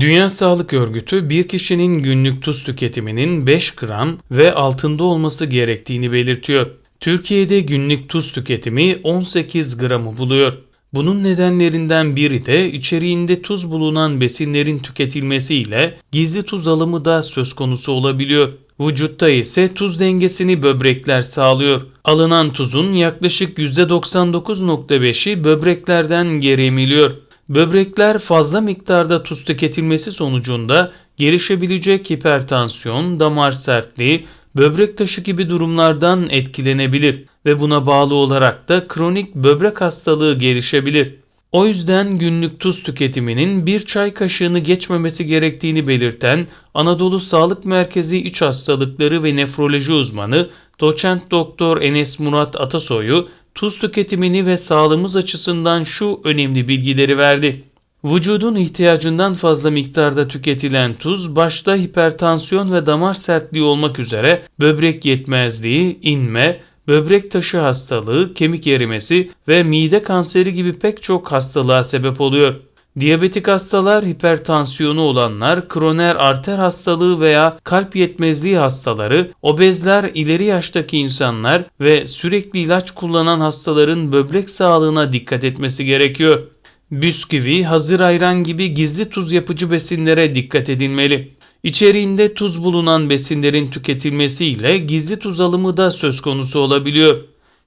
Dünya Sağlık Örgütü bir kişinin günlük tuz tüketiminin 5 gram ve altında olması gerektiğini belirtiyor. Türkiye'de günlük tuz tüketimi 18 gramı buluyor. Bunun nedenlerinden biri de içeriğinde tuz bulunan besinlerin tüketilmesiyle gizli tuz alımı da söz konusu olabiliyor. Vücutta ise tuz dengesini böbrekler sağlıyor. Alınan tuzun yaklaşık %99.5'i böbreklerden geri emiliyor. Böbrekler fazla miktarda tuz tüketilmesi sonucunda gelişebilecek hipertansiyon, damar sertliği, böbrek taşı gibi durumlardan etkilenebilir ve buna bağlı olarak da kronik böbrek hastalığı gelişebilir. O yüzden günlük tuz tüketiminin bir çay kaşığını geçmemesi gerektiğini belirten Anadolu Sağlık Merkezi İç Hastalıkları ve Nefroloji uzmanı doçent doktor Enes Murat Atasoy'u tuz tüketimini ve sağlığımız açısından şu önemli bilgileri verdi. Vücudun ihtiyacından fazla miktarda tüketilen tuz başta hipertansiyon ve damar sertliği olmak üzere böbrek yetmezliği, inme, böbrek taşı hastalığı, kemik erimesi ve mide kanseri gibi pek çok hastalığa sebep oluyor. Diyabetik hastalar, hipertansiyonu olanlar, kroner arter hastalığı veya kalp yetmezliği hastaları, obezler, ileri yaştaki insanlar ve sürekli ilaç kullanan hastaların böbrek sağlığına dikkat etmesi gerekiyor. Bisküvi, hazır ayran gibi gizli tuz yapıcı besinlere dikkat edilmeli. İçeriğinde tuz bulunan besinlerin tüketilmesiyle gizli tuz alımı da söz konusu olabiliyor.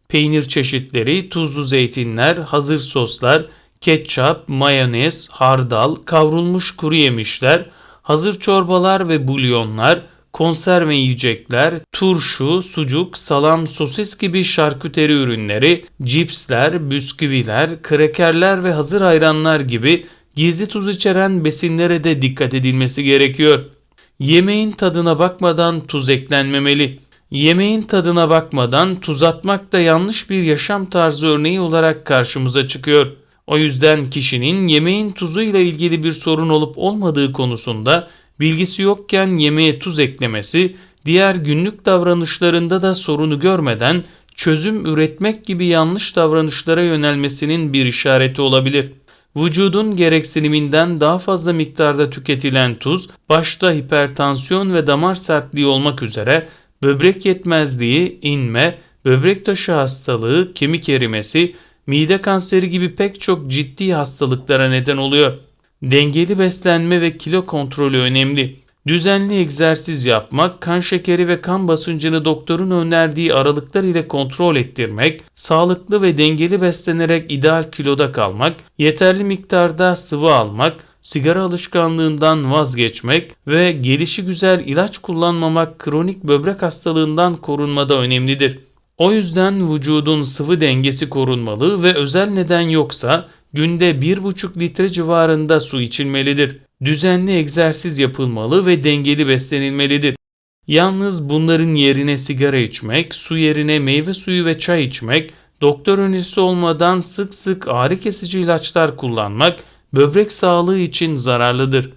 Peynir çeşitleri, tuzlu zeytinler, hazır soslar, ketçap, mayonez, hardal, kavrulmuş kuru yemişler, hazır çorbalar ve bulyonlar, konserve yiyecekler, turşu, sucuk, salam, sosis gibi şarküteri ürünleri, cipsler, bisküviler, krekerler ve hazır ayranlar gibi gizli tuz içeren besinlere de dikkat edilmesi gerekiyor. Yemeğin tadına bakmadan tuz eklenmemeli. Yemeğin tadına bakmadan tuz atmak da yanlış bir yaşam tarzı örneği olarak karşımıza çıkıyor. O yüzden kişinin yemeğin tuzuyla ilgili bir sorun olup olmadığı konusunda bilgisi yokken yemeğe tuz eklemesi, diğer günlük davranışlarında da sorunu görmeden çözüm üretmek gibi yanlış davranışlara yönelmesinin bir işareti olabilir. Vücudun gereksiniminden daha fazla miktarda tüketilen tuz, başta hipertansiyon ve damar sertliği olmak üzere böbrek yetmezliği, inme, böbrek taşı hastalığı, kemik erimesi, mide kanseri gibi pek çok ciddi hastalıklara neden oluyor. Dengeli beslenme ve kilo kontrolü önemli. Düzenli egzersiz yapmak, kan şekeri ve kan basıncını doktorun önerdiği aralıklar ile kontrol ettirmek, sağlıklı ve dengeli beslenerek ideal kiloda kalmak, yeterli miktarda sıvı almak, sigara alışkanlığından vazgeçmek ve gelişi güzel ilaç kullanmamak kronik böbrek hastalığından korunmada önemlidir. O yüzden vücudun sıvı dengesi korunmalı ve özel neden yoksa günde 1,5 litre civarında su içilmelidir. Düzenli egzersiz yapılmalı ve dengeli beslenilmelidir. Yalnız bunların yerine sigara içmek, su yerine meyve suyu ve çay içmek, doktor önerisi olmadan sık sık ağrı kesici ilaçlar kullanmak böbrek sağlığı için zararlıdır.